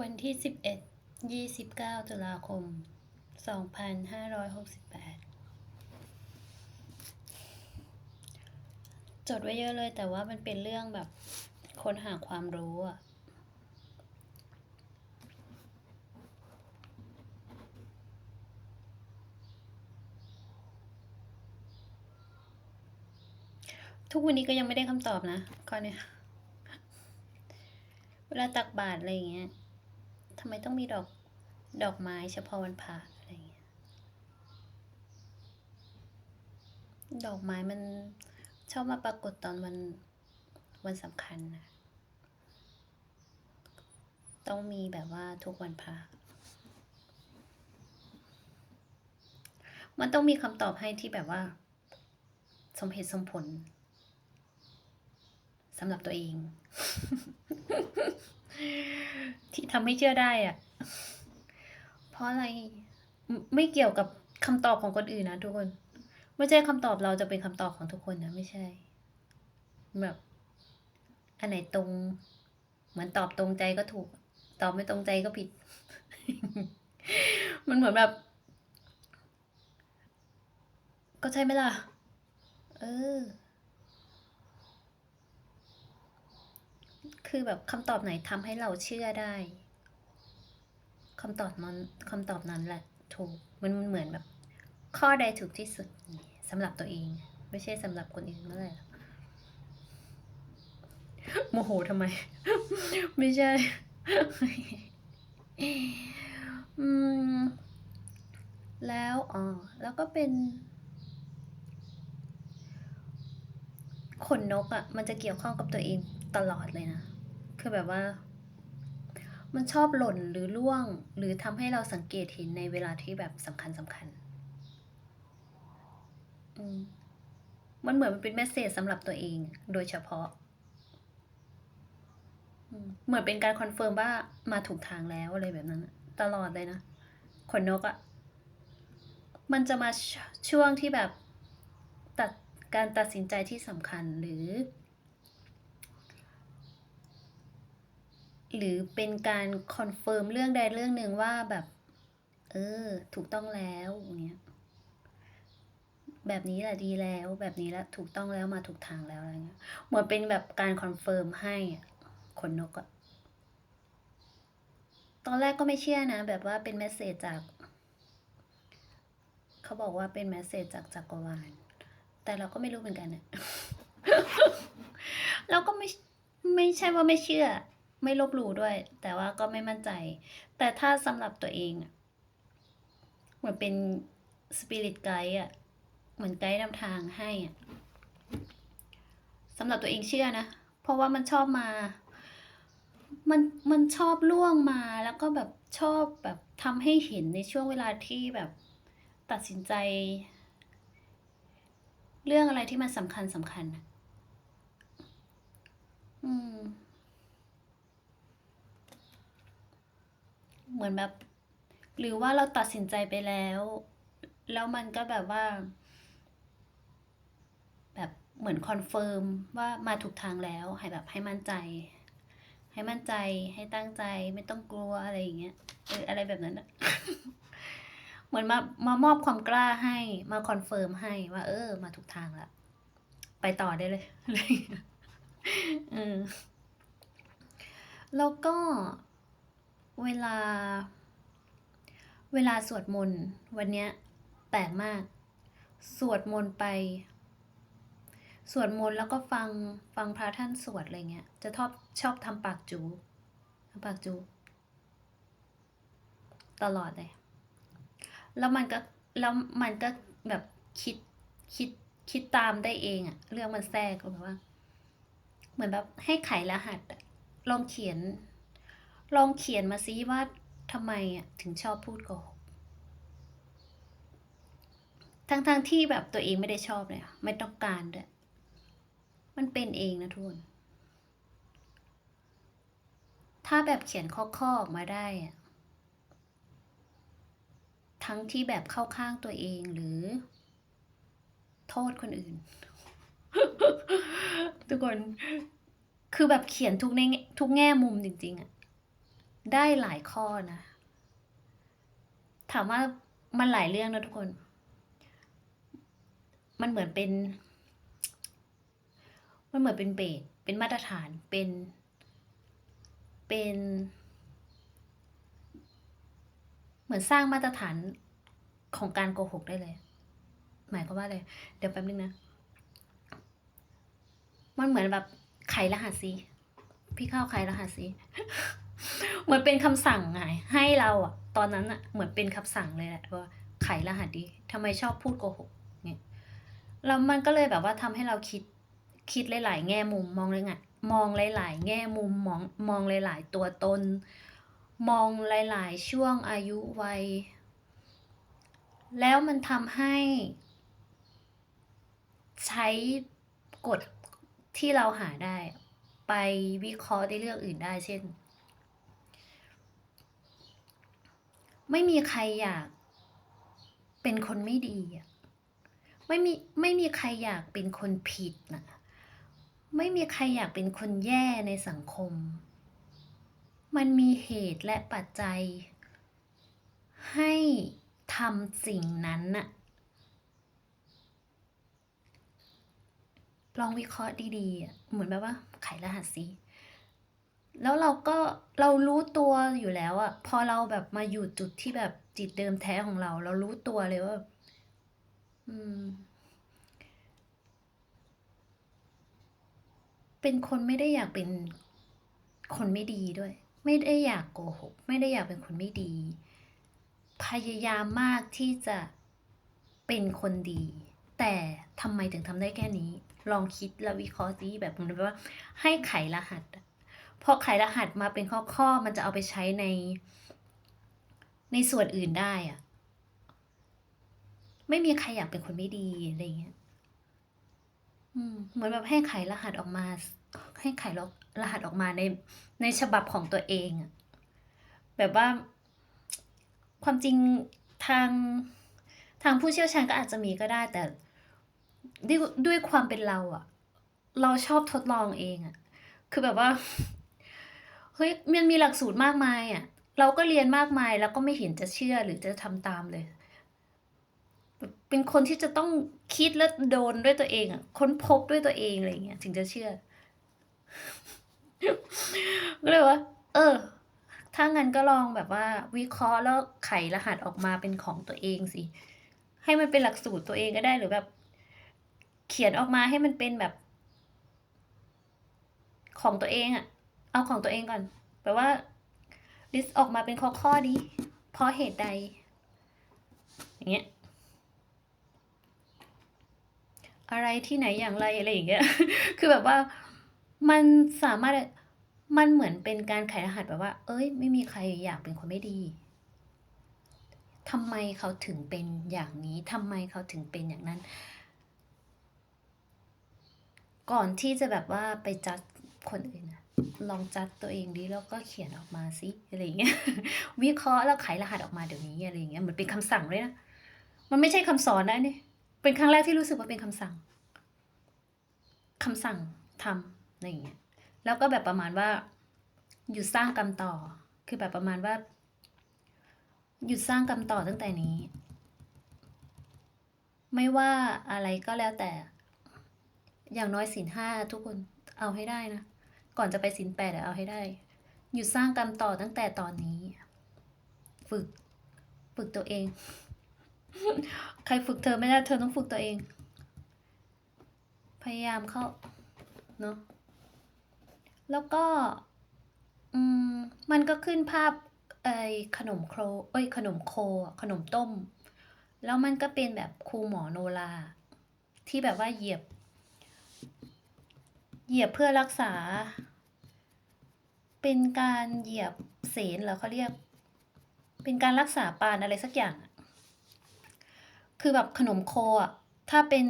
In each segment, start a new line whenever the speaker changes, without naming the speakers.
วันที่สิบเอ็ดยี่สิบเก้าตุลาคมสองพันห้าร้อยหกสิบแปดจดไว้เยอะเลยแต่ว่ามันเป็นเรื่องแบบค้นหาความรู้อะทุกวันนี้ก็ยังไม่ได้คำตอบนะข้อนี้เวลาตักบาตรอะไรอย่างเงี้ย ทำไมต้องมีดอกดอกไม้เฉพาะวันพระอะไรอย่างเงี้ย ดอกไม้มันชอบมาปรากฏตอนวันวันสำคัญนะต้องมีแบบว่าทุกวันพระมันต้องมีคำตอบให้ที่แบบว่า สมเหตุสมผลสำหรับตัวเอง ที่ทำให้เชื่อได้อะเพราะอะไรไม่เกี่ยวกับคำตอบของคนอื่นนะทุกคน ไม่ใช่คำตอบเราจะเป็นคำตอบของทุกคนนะไม่ใช่ แบบอันไหนตรง เหมือนตอบตรงใจก็ถูก ตอบไม่ตรงใจก็ผิด มันเหมือนแบบ ก็ใช่ไหมล่ะ เออ คือแบบคำตอบไหนทำให้เราเชื่อได้คำตอบนั้นคำตอบนั้นแหละถูกมันเหมือนแบบ ข้อใดถูกที่สุดสำหรับตัวเอง ไม่ใช่สำหรับคนอื่นเมื่อไหร่โมโหทำไม ไม่ใช่อืมแล้วอ๋อแล้วก็เป็นขนนกอะ่ะ มันจะเกี่ยวข้องกับตัวเองตลอดเลยนะ คือแบบว่า มันชอบหล่นหรือร่วง หรือทำให้เราสังเกตเห็นในเวลาที่แบบสำคัญสำคัญอมันเหมือนมันเป็นเมสเซจสำหรับตัวเอง โดยเฉพาะเหมือนเป็นการคอนเฟิร์มว่ามาถูกทางแล้วอะไรแบบนั้น ตลอดเลยนะขนนกอะ่ะมันจะมาชช่วงที่แบบตัดการตัดสินใจที่สำคัญหรือ หรือเป็นการคอนเฟิร์มเรื่องใดเรื่องหนึ่งว่าแบบ เออ ถูกต้องแล้วอย่างเงี้ยแบบนี้แหละดีแล้ว แบบนี้แหละถูกต้องแล้วมาถูกทางแล้วอะไรเงี้ยเหมือนเป็นแบบการคอนเฟิร์มให้ขนนกอะตอนแรกก็ไม่เชื่อนะ แบบว่าเป็นเมสเซจจาก เขาบอกว่าเป็นเมสเซจจากจักรวาล แต่เราก็ไม่รู้เหมือนกันนะเราก็ไม่ไม่ใช่ว่าไม่เชื่อ ไม่ลบหลู่ด้วย แต่ว่าก็ไม่มั่นใจ แต่ถ้าสำหรับตัวเองเหมือนเป็นสปิริตไกด์อะเหมือนไกด์นำทางให้อะสำหรับตัวเองเชื่อนะ เพราะว่ามันชอบมา มันมันชอบล่วงมาแล้วก็แบบชอบแบบทำให้เห็นในช่วงเวลาที่แบบตัดสินใจ เรื่องอะไรที่มันสำคัญสำคัญน่ะอืม เหมือนแบบ หรือว่าเราตัดสินใจไปแล้ว แล้วมันก็แบบว่า แบบเหมือนคอนเฟิร์มว่ามาถูกทางแล้ว ให้แบบให้มั่นใจ ให้มั่นใจให้ตั้งใจไม่ต้องกลัวอะไรอย่างเงี้ยเอออะไรแบบนั้นอะเหมือนมามามอบความกล้าให้มาคอนเฟิร์มให้ว่า เออ มาถูกทางแล้วไปต่อได้เลยอะไรอย่างเงี้ยเออแล้วก็ เวลา เวลาสวดมนต์วันเนี้ยแปลกมาก สวดมนต์ไป สวดมนต์แล้วก็ฟังฟังพระท่านสวดอะไรเงี้ย จะชอบชอบทำปากจูทำปากจู ตลอดเลย แล้วมันก็แล้วมันก็แบบคิดคิดคิดตามได้เองอะเรื่องมันแทรกแบบว่า เหมือนแบบให้ไขรหัสลองเขียน ลองเขียนมาซิว่าทำไมอะถึงชอบพูดโกหกทั้งๆทที่แบบตัวเองไม่ได้ชอบเลยไม่ต้องการด้วยมันเป็นเองนะทุกคนถ้าแบบเขียนข้อๆออกมาได้อะทั้งที่แบบเข้าข้างตัวเองหรือ โทษคนอื่น ทุกคน คือแบบเขียนทุกในทุกแง่มุมจริง ๆอะ ได้หลายข้อนะ ถามว่ามันหลายเรื่องนะทุกคน มันเหมือนเป็น มันเหมือนเป็นเบสเป็นมาตรฐานเป็นเป็นเหมือนสร้างมาตรฐานของการโกหกได้เลย หมายความว่าอะไรเดี๋ยวแป๊บนึงนะ มันเหมือนแบบไขรหัสสิพี่เข้าไขรหัสสิ เหมือนเป็นคำสั่งไงให้เราอะตอนนั้นอะเหมือนเป็นคำสั่งเลยแหละว่าไขรหัสดีทำไมชอบพูดโกหกเนี่ยแล้วมันก็เลยแบบว่าทำให้เราคิดคิดหลาย ๆ แง่มุมมองเลยไงมองหลาย ๆ แง่มุมมองมองหลาย ๆ ตัวตน มองหลาย ๆ ช่วงอายุวัย แล้วมันทำให้ ใช้กฎที่เราหาได้ ไปวิเคราะห์ในเรื่องอื่นได้เช่น ไม่มีใครอยาก เป็นคนไม่ดีอะไม่มีไม่มีใครอยากเป็นคนผิดนะไม่มีใครอยากเป็นคนแย่ในสังคม มันมีเหตุและปัจจัย ให้ทำสิ่งนั้นน่ะลองวิเคราะห์ดีๆ เหมือนแบบว่าไขรหัสสิ แล้วเราก็เรารู้ตัวอยู่แล้วอะพอเราแบบมาอยู่จุดที่แบบจิตเดิมแท้ของเรา เรารู้ตัวเลยว่า อืม เป็นคนไม่ได้อยากเป็นคนไม่ดีด้วย ไม่ได้อยากโกหก ไม่ได้อยากเป็นคนไม่ดี พยายามมากที่จะเป็นคนดี แต่ทำไมถึงทำได้แค่นี้ ลองคิดและวิเคราะห์สิแบบผมว่า ให้ไขรหัสอะ พอไขรหัสมาเป็นข้อๆมันจะเอาไปใช้ใน ในส่วนอื่นได้อะไม่มีใครอยากเป็นคนไม่ดีอะไรเงี้ยเหมือนแบบให้ไขรหัสออกมา ให้ไขรหัสออกมาในในฉบับของตัวเองอะแบบว่า ความจริงทางทางผู้เชี่ยวชาญก็อาจจะมีก็ได้ แต่ด้วยด้วยความเป็นเราอะเราชอบทดลองเองอะคือแบบว่า เฮ้ยมันมีหลักสูตรมากมายอะเราก็เรียนมากมายแล้วก็ไม่เห็นจะเชื่อหรือจะทำตามเลย เป็นคนที่จะต้องคิดและโดนด้วยตัวเองอะค้นพบด้วยตัวเองอะไรเงี้ยถึงจะเชื่อ ก็เลยว่า เออ ถ้างั้นก็ลองแบบว่า วิเคราะห์แล้วไขรหัสออกมาเป็นของตัวเองสิ ให้มันเป็นหลักสูตรตัวเองก็ได้หรือแบบ เขียนออกมาให้มันเป็นแบบของตัวเองอะ เอาของตัวเองก่อน แปลว่าลิสต์ออกมาเป็นข้อข้อดี เพราะเหตุใด อย่างเงี้ย อะไรที่ไหนอย่างไรอะไรอย่างเงี้ย คือแบบว่ามันสามารถ มันเหมือนเป็นการไขรหัสแบบว่า เอ้ย ไม่มีใครอยากเป็นคนไม่ดีทำไมเขาถึงเป็นอย่างนี้ทำไมเขาถึงเป็นอย่างนั้น ก่อนที่จะแบบว่าไปจัดคนอื่นนะ ลองจัดตัวเองดีแล้วก็เขียนออกมาสิอะไรอย่างเงี้ยวิเคราะห์แล้วไขรหัสออกมาเดี๋ยวนี้อะไรอย่างเงี้ยเหมือนเป็นคำสั่งเลยนะมันไม่ใช่คำสอนนะนี่เป็นครั้งแรกที่รู้สึกว่าเป็นคำสั่งคำสั่งทำอะไรอย่างเงี้ยแล้วก็แบบประมาณว่า หยุดสร้างกรรมต่อ คือแบบประมาณว่า หยุดสร้างกรรมต่อตั้งแต่นี้ ไม่ว่าอะไรก็แล้วแต่ อย่างน้อยศีลห้าทุกคนเอาให้ได้นะ ก่อนจะไปศีลแปดเอาให้ได้ หยุดสร้างกรรมต่อตั้งแต่ตอนนี้ ฝึก ฝึกตัวเอง ใครฝึกเธอไม่ได้เธอต้องฝึกตัวเอง พยายามเข้า เนาะแล้วก็ อืม มันก็ขึ้นภาพไอ้ขนมโครเอ้ย ขนมโค ขนมต้ม แล้วมันก็เป็นแบบครูหมอโนราที่แบบว่าเหยียบ เหยียบเพื่อรักษา เป็นการเหยียบเสนเหรอเขาเรียก เป็นการรักษาปานอะไรสักอย่าง คือแบบขนมโคอะ ถ้าเป็น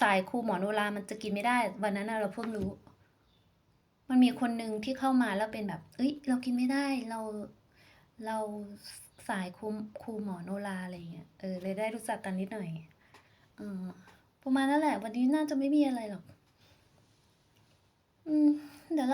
สายครูหมอโนรามันจะกินไม่ได้ วันนั้นเราเพิ่งรู้ มันมีคนหนึ่งที่เข้ามาแล้วเป็นแบบ เอ้ย เรากินไม่ได้ เรา เราสายครูครูหมอโนราอะไรเงี้ย เออ เลยได้รู้จักกันนิดหน่อยออประมาณนั้นแหละ วันนี้น่าจะไม่มีอะไรหรอก อืมเดี๋ยว